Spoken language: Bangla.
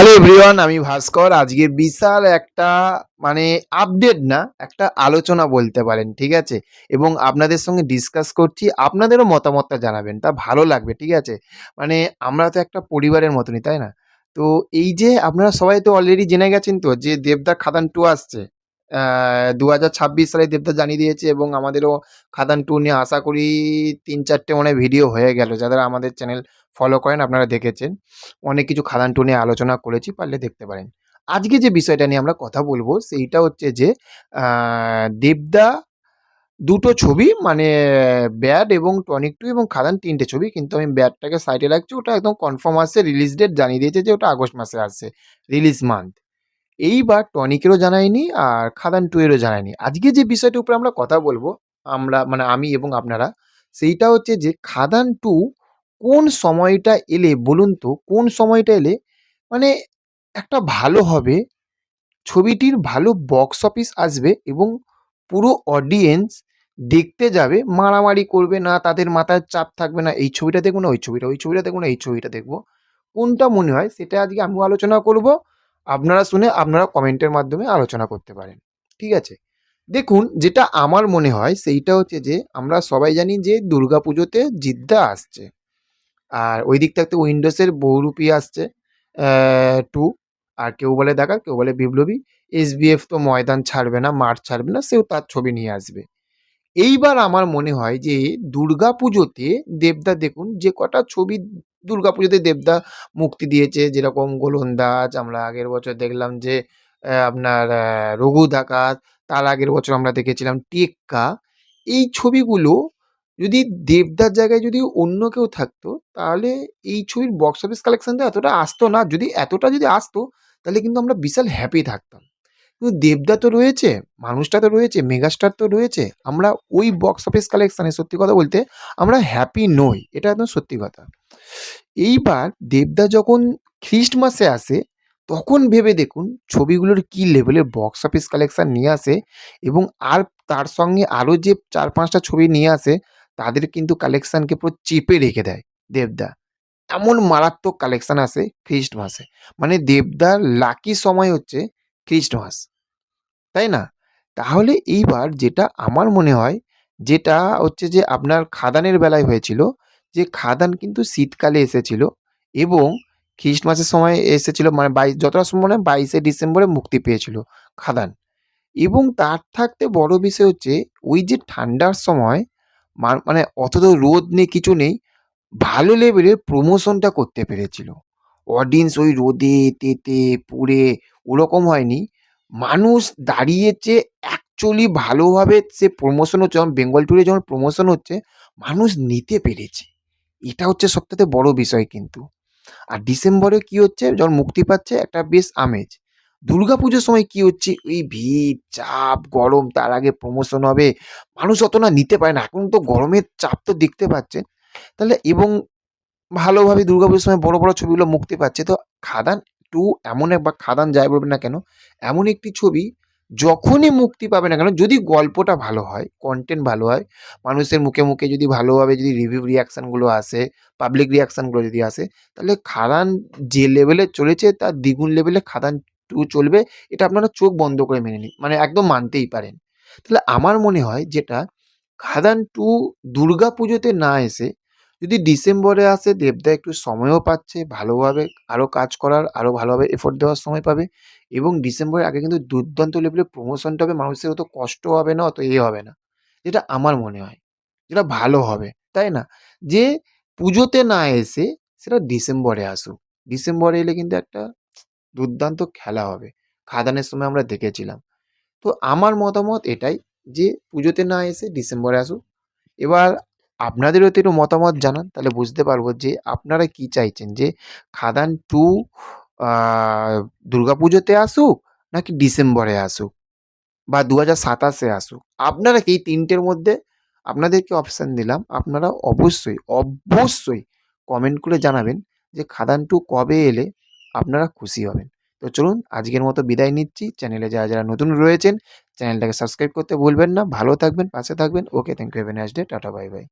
হ্যালো এভরিওয়ান আমি ভাস্কর। আজকে বিশাল একটা মানে আপডেট না, একটা আলোচনা বলতে পারেন, ঠিক আছে? এবং আপনাদের সঙ্গে ডিসকাস করছি, আপনাদেরও মতামতটা জানাবেন, তা ভালো লাগবে, ঠিক আছে? মানে আমরা তো একটা পরিবারের মতনই, তাই না? তো এই যে, আপনারা সবাই তো অলরেডি জেনে গেছেন তো যে, দেবদা খাদান টু আসছে। দু হাজার ছাব্বিশ সালে দেবদা জানিয়ে দিয়েছে এবং আমাদেরও খাদান টু নিয়ে আশা করি তিন চারটে মনে ভিডিও হয়ে গেল, যারা আমাদের চ্যানেল ফলো করেন, আপনারা দেখেছেন। অনেক কিছু খাদান টু নিয়ে আলোচনা করেছি, পারলে দেখতে পারেন। আজকে যে বিষয়টা নিয়ে আমরা কথা বলব, সেইটা হচ্ছে যে দেবদা দুটো ছবি মানে ব্যাড এবং টনিক টু এবং খাদান তিনটে ছবি, কিন্তু আমি ব্যাডটাকে সাইডে রাখছি, ওটা একদম কনফার্ম আসছে রিলিজ ডেট জানিয়ে দিয়েছে যে ওটা আগস্ট মাসে আসছে রিলিজ মান্থ এইবার টনিকেরও জানায়নি আর খাদান টু এরও জানায়নি আজকে যে বিষয়টার উপরে আমরা কথা বলব, আমরা মানে আমি এবং আপনারা, সেইটা হচ্ছে যে, খাদান টু কোন সময়টা এলে, বলুন তো, কোন সময়টা এলে মানে একটা ভালো হবে, ছবিটির ভালো বক্স অফিস আসবে এবং পুরো অডিয়েন্স দেখতে যাবে, মারামারি করবে, না তাদের মাথায় চাপ থাকবে, না এই ছবিটা দেখব, না ওই ছবিটা ওই ছবিটা দেখব, না এই ছবিটা দেখব। কোনটা মনে হয় সেটা আজকে আমিও আলোচনা করব, আপনারা শুনে আপনারা কমেন্টের মাধ্যমে আলোচনা করতে পারেন, ঠিক আছে? দেখুন, যেটা আমার মনে হয় সেইটা হচ্ছে যে আমরা সবাই জানি যে দুর্গাপুজোতে জিদ্দা আসছে। আর ওই দিক থাকতে উইন্ডোজের বহুরূপী আসছে টু আর কেউ বলে দেখা, কেউ বলে বিপ্লবী এসবিএফ তো ময়দান ছাড়বে না, মাঠ ছাড়বে না, সেও তার ছবি নিয়ে আসবে। এইবার আমার মনে হয় যে দুর্গা পুজোতে দেবদা দেখুন, যে কটা ছবি দুর্গা পুজোতে দেবদা মুক্তি দিয়েছে, যেরকম গোলন্দাজ, আমরা আগের বছর দেখলাম যে আপনার রঘু ডাকাত তার আগের বছর আমরা দেখেছিলাম টেক্কা, এই ছবিগুলো যদি দেবদার জায়গায় যদি অন্য কেউ থাকতো, তাহলে এই ছবির বক্স অফিস কালেকশনটা এতটা আসতো না। যদি এতটা যদি আসতো, তাহলে কিন্তু আমরা বিশাল হ্যাপি থাকতাম। কিন্তু দেবদা তো রয়েছে, মানুষটা তো রয়েছে মেগাস্টার তো রয়েছে। আমরা ওই বক্স অফিস কালেকশানে সত্যি কথা বলতে আমরা হ্যাপি নই, এটা একদম সত্যি কথা। এইবার দেবদা যখন খ্রিস্টমাসে আসে, তখন ভেবে দেখুন ছবিগুলোর কি লেভেলের বক্স অফিস কালেকশান নিয়ে আসে এবং আর তার সঙ্গে আরও যে চার পাঁচটা ছবি নিয়ে আসে তাদের কিন্তু কালেকশানকে পুরো চেপে রেখে দেয় দেবদা। এমন মারাত্মক কালেকশান আসে খ্রিস্টমাসে। মানে দেবদার লাকি সময় হচ্ছে খ্রিস্টমাস। তাই না? তাহলে এইবার যেটা আমার মনে হয়, যেটা হচ্ছে যে আপনার খাদানের বেলায় হয়েছিল, যে খাদান কিন্তু শীতকালে এসেছিল এবং খ্রিস্টমাসের সময় এসেছিল মানে বাইশ, যতটা সময় মনে বাইশে ডিসেম্বরে মুক্তি পেয়েছিল খাদান। এবং তার থাকতে বড় বিষয় হচ্ছে, ওই যে ঠান্ডার সময় মানে অত তো রোদ নেই, কিছু নেই, ভালো লেভেলের প্রমোশনটা করতে পেরেছিল। অডিয়েন্স ওই রোদে, তেতে, পুড়ে ওরকম হয়নি। মানুষ দাঁড়িয়েছে অ্যাকচুয়ালি ভালোভাবে সে প্রমোশন হচ্ছে, যখন বেঙ্গল ট্যুরে যখন প্রমোশন হচ্ছে, মানুষ নিতে পেরেছে। এটা হচ্ছে সবথেকে বড় বিষয় কিন্তু। আর ডিসেম্বরে কি হচ্ছে, যখন মুক্তি পাচ্ছে, একটা বেশ আমেজ। দুর্গাপুজোর সময় কি হচ্ছে? এই ভিড়, চাপ, গরম, তার আগে প্রমোশন হবে। মানুষ অত না নিতে পারে না। এখন তো গরমের চাপ তো দেখতে পাচ্ছেন তাহলে এবং ভালোভাবে দুর্গাপুজোর সময় বড় বড় ছবিগুলো মুক্তি পাচ্ছে। তো খাদান টু এমন এক বা খাদান যাই বলবেন না কেন, এমন একটি ছবি যখনই মুক্তি পাবে না কেন, যদি গল্পটা ভালো হয় কন্টেন্ট ভালো হয়, মানুষের মুখে মুখে যদি ভালোভাবে যদি রিভিউ রিয়াকশানগুলো আসে পাবলিক রিয়াকশানগুলো যদি আসে, তাহলে খাদান যে লেভেলে চলেছে, তার দ্বিগুণ লেভেলে খাদান টু চলবে, এটা আপনারা চোখ বন্ধ করে মেনে নিন মানে একদম মানতেই পারেন। তাহলে আমার মনে হয় যেটা খাদান টু দুর্গা পুজোতে না এসে যদি ডিসেম্বরে আসে, দেবদা একটু সময়ও পাচ্ছে, ভালোভাবে আরও কাজ করার আরও ভালোভাবে এফোর্ট দেওয়ার সময় পাবে এবং ডিসেম্বরের আগে কিন্তু দুর্দান্ত লেভেলে প্রমোশনটা হবে, মানুষের অত কষ্ট হবে না, অত এ হবে না। যেটা আমার মনে হয়, যেটা ভালো হবে, তাই না? যে পুজোতে না এসে, সেটা ডিসেম্বরে আসুক। ডিসেম্বরে এলে কিন্তু একটা দুর্দান্ত খেলা হবে। খাদানের সময় আমরা দেখেছিলাম। তো আমার মতামত এটাই যে, পুজোতে না এসে ডিসেম্বরে আসুক। এবার আপনাদেরও তো একটু মতামত জানান, তাহলে বুঝতে পারব যে, আপনারা কি চাইছেন? যে, খাদান টু পুজোতে আসুক নাকি ডিসেম্বরে আসুক? বা দু হাজার সাতাশে আসুক? আপনারা কি তিনটের মধ্যে আপনাদেরকে অপশান দিলাম। আপনারা অবশ্যই অবশ্যই কমেন্ট করে জানাবেন যে, খাদান টু কবে এলে আপনারা খুশি হবেন। তো চলুন আজকের মতো বিদায় নিচ্ছি। চ্যানেলে যারা যারা নতুন রয়েছেন, চ্যানেলটাকে সাবস্ক্রাইব করতে ভুলবেন না। ভালো থাকবেন, পাশে থাকবেন। Okay thank you have a day tata bye bye